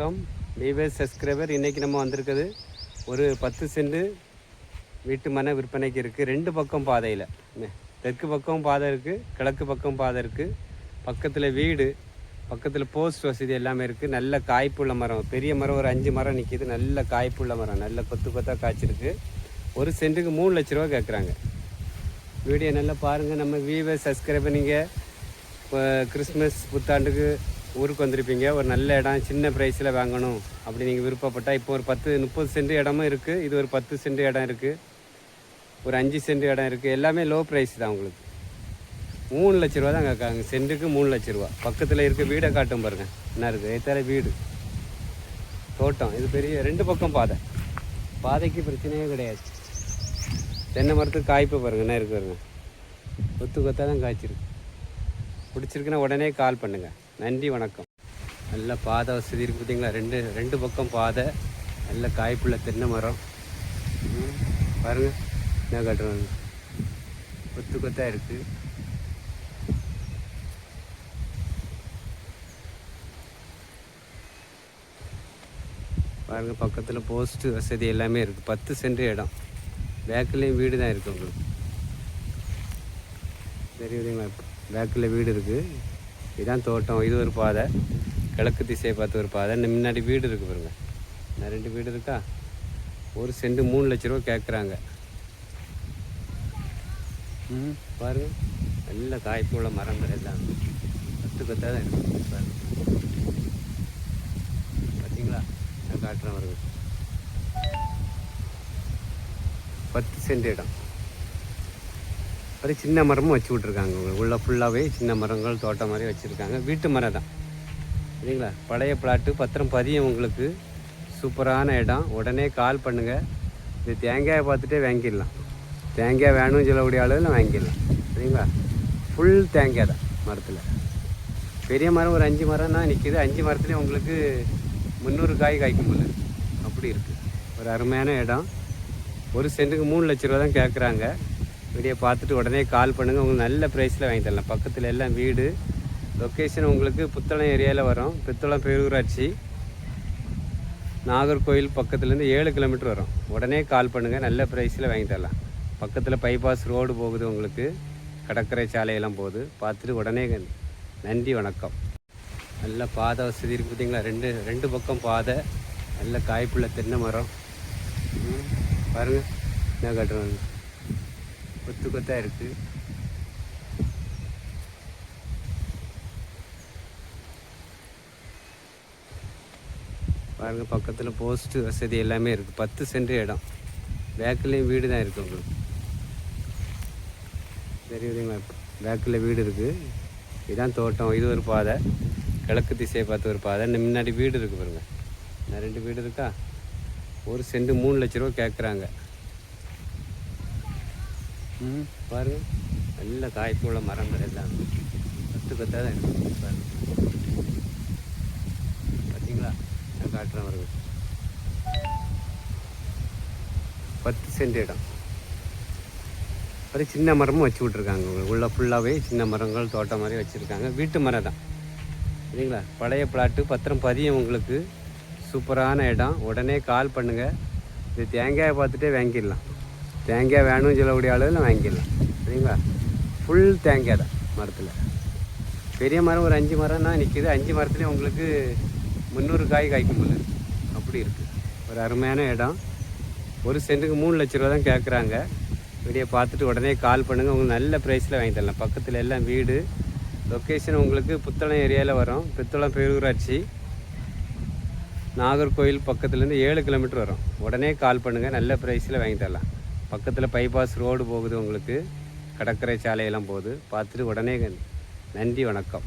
வணக்கம். Wives subscriber இன்றைக்கி நம்ம வந்திருக்குது. ஒரு பத்து சென்ட் வீட்டு மன விற்பனைக்கு இருக்குது ரெண்டு பக்கம் பாதையில். தெற்கு பக்கம் பாதை இருக்குது கிழக்கு பக்கம் பாதை இருக்குது பக்கத்தில் வீடு பக்கத்தில் போஸ்ட் வசதி எல்லாமே இருக்குது நல்ல காய்ப்புள்ள மரம் பெரிய மரம் ஒரு அஞ்சு மரம் நிற்கிது நல்ல காய்ப்புள்ள மரம் நல்ல கொத்து கொத்தாக காய்ச்சிருக்கு. ஒரு சென்ட்டுக்கு மூணு லட்ச ரூபா கேட்குறாங்க வீடியோ நல்லா பாருங்கள் நம்ம விவேஸ் சப்ஸ்கிரைபர் நீங்கள் இப்போ கிறிஸ்மஸ் புத்தாண்டுக்கு ஊருக்கு வந்திருப்பீங்க. ஒரு நல்ல இடம் சின்ன ப்ரைஸில் வாங்கணும் அப்படி நீங்கள் விருப்பப்பட்டால் இப்போ ஒரு பத்து முப்பது சென்ட் இடமும் இருக்குது இது ஒரு பத்து சென்ட் இடம் இருக்குது ஒரு அஞ்சு சென்ட் இடம் இருக்குது எல்லாமே லோ ப்ரைஸ் தான் உங்களுக்கு. மூணு லட்ச ரூபா தான் கேட்காங்க சென்ட்டுக்கு மூணு லட்ச ரூபா. பக்கத்தில் இருக்க வீடை காட்டும் பாருங்க. என்ன இருக்குது எத்தனை வீடு? தோட்டம். இது பெரிய ரெண்டு பக்கம் பாதை. பாதைக்கு பிரச்சனையே கிடையாது. தென்னை மரத்துக்கு காய்ப்பு பாருங்க. என்ன இருக்கு பாருங்க? கொத்து கொத்தாக தான் காய்ச்சிருக்கு. பிடிச்சிருக்குன்னா உடனே கால் பண்ணுங்கள் நன்றி வணக்கம். நல்ல பாதை வசதி இருக்குது பார்த்தீங்களா ரெண்டு ரெண்டு பக்கம் பாதை. நல்ல காய்ப்புள்ள தென்னை மரம். ம், பாருங்க. என்ன காட்டுறாங்க? கொத்து கொத்தாக இருக்குது பாருங்க பக்கத்தில் போஸ்ட் வசதி எல்லாமே இருக்குது பத்து சென்ட் இடம். பேக்குலேயும் வீடு தான் இருக்குது உங்களுக்கு. தெரியுதுங்களா? பேக்கில் வீடு இருக்குது இதுதான் தோட்டம் இது ஒரு பாதை. கிழக்கு திசையை பார்த்து ஒரு பாதை. இன்னும் முன்னாடி வீடு இருக்குது பாருங்க. இன்னும் ரெண்டு வீடு இருக்கா? ஒரு சென்ட் மூணு லட்ச ரூபா கேட்குறாங்க ம். பாருங்க. நல்ல காய்ப்புள்ள மரங்கள் எல்லாம். பத்து பத்தாக தான் இருக்குது பாருங்க. பார்த்தீங்களா நான் காட்டுறேன் வருங்க பத்து சென்ட் இடம். ஒரு சின்ன மரமும் வச்சு விட்ருக்காங்க உங்களுக்கு ஃபுல்லாகவே சின்ன மரங்கள் தோட்டம் மாதிரி வச்சுருக்காங்க. வீட்டு மரம் தான். சரிங்களா? பழைய பிளாட்டு பத்திரம் பதியம் உங்களுக்கு. சூப்பரான இடம். உடனே கால் பண்ணுங்கள் இது தேங்காயை பார்த்துட்டே வாங்கிடலாம். தேங்காய் வேணும்னு சொல்லக்கூடிய அளவில் வாங்கிடலாம். சரிங்களா? ஃபுல் தேங்காய் தான் மரத்தில். பெரிய மரம் ஒரு அஞ்சு மரம் தான் நிற்கிது அஞ்சு மரத்துலேயும் உங்களுக்கு முந்நூறு காய் காய்க்கும் போல அப்படி இருக்குது ஒரு அருமையான இடம். ஒரு சென்ட்டுக்கு மூணு லட்ச ரூபா தான் கேட்குறாங்க வீடியோ பார்த்துட்டு உடனே கால் பண்ணுங்கள் உங்களுக்கு நல்ல ப்ரைஸில் வாங்கி தரலாம். பக்கத்தில் எல்லாம் வீடு. லொக்கேஷன் உங்களுக்கு புத்தளம் ஏரியாவில் வரும். புத்தளம் பேரூராட்சி. நாகர்கோயில் பக்கத்துலேருந்து ஏழு கிலோமீட்டர் வரும். உடனே கால் பண்ணுங்கள் நல்ல ப்ரைஸில் வாங்கி தரலாம். பக்கத்தில் பைபாஸ் ரோடு போகுது உங்களுக்கு. கடற்கரை சாலையெல்லாம் போகுது. பார்த்துட்டு உடனே நன்றி வணக்கம். நல்ல பாதை வசதி இருக்குது பார்த்தீங்களா? ரெண்டு ரெண்டு பக்கம் பாதை. நல்ல காய்ப்புள்ள தென்னை மரம். ம், என்ன கட்டுறோம் கொத்து கொத்தாக இருக்குது பாருங்க பக்கத்தில் போஸ்ட்டு வசதி எல்லாமே இருக்குது பத்து சென்ட் இடம். பேக்குலேயும் வீடு தான் இருக்குது உங்களுக்கு. தெரியுதுங்களா பேக்கில் வீடு இருக்குது இதுதான் தோட்டம். இது ஒரு பாதை. கிழக்கு திசையை பார்த்து ஒரு பாதை. முன்னாடி வீடு இருக்குது பாருங்க. நான் ரெண்டு வீடு இருக்கா? ஒரு சென்ட் மூணு லட்ச ரூபா கேட்குறாங்க ம் பாருங்கள் நல்ல காய்ப்புள்ள மரங்கள் எல்லாம் பத்து பத்தாக தான் இருக்குது பாருங்கள் பார்த்தீங்களா நான் காட்டுறேன் வருது பத்து சென்ட் இடம். ஒரு சின்ன மரமும் வச்சு விட்ருக்காங்க உள்ளே ஃபுல்லாகவே சின்ன மரங்கள் தோட்டம் மாதிரி வச்சுருக்காங்க. வீட்டு மரம் தான். சரிங்களா? பழைய பிளாட்டு பத்திரம் பதியும் உங்களுக்கு. சூப்பரான இடம். உடனே கால் பண்ணுங்கள் இது தேங்காயை பார்த்துட்டே வாங்கிடலாம். தேங்காய் வேணும்னு சொல்லக்கூடிய அளவில் வாங்கிடலாம் சரிங்களா? ஃபுல் தேங்காய் தான் மரத்தில். பெரிய மரம் ஒரு அஞ்சு மரம் தான் நிற்கிது அஞ்சு மரத்துலேயும் உங்களுக்கு முந்நூறு காய் காய்க்கும் போல அப்படி இருக்குது ஒரு அருமையான இடம். ஒரு சென்ட்டுக்கு மூணு லட்ச ரூபா தான் கேட்குறாங்க வீடியோ பார்த்துட்டு உடனே கால் பண்ணுங்கள் உங்களுக்கு நல்ல ப்ரைஸில் வாங்கி தரலாம். பக்கத்தில் எல்லாம் வீடு. லொக்கேஷன் உங்களுக்கு புத்தளம் ஏரியாவில் வரும். புத்தளம் பேரூராட்சி. நாகர்கோவில் பக்கத்துலேருந்து ஏழு கிலோமீட்டர் வரும். உடனே கால் பண்ணுங்கள் நல்ல ப்ரைஸில் வாங்கி தரலாம். பக்கத்தில் பைபாஸ் ரோடு போகுது உங்களுக்கு. கடற்கரை சாலையெல்லாம் போகுது. பார்த்துட்டு உடனே நன்றி வணக்கம்.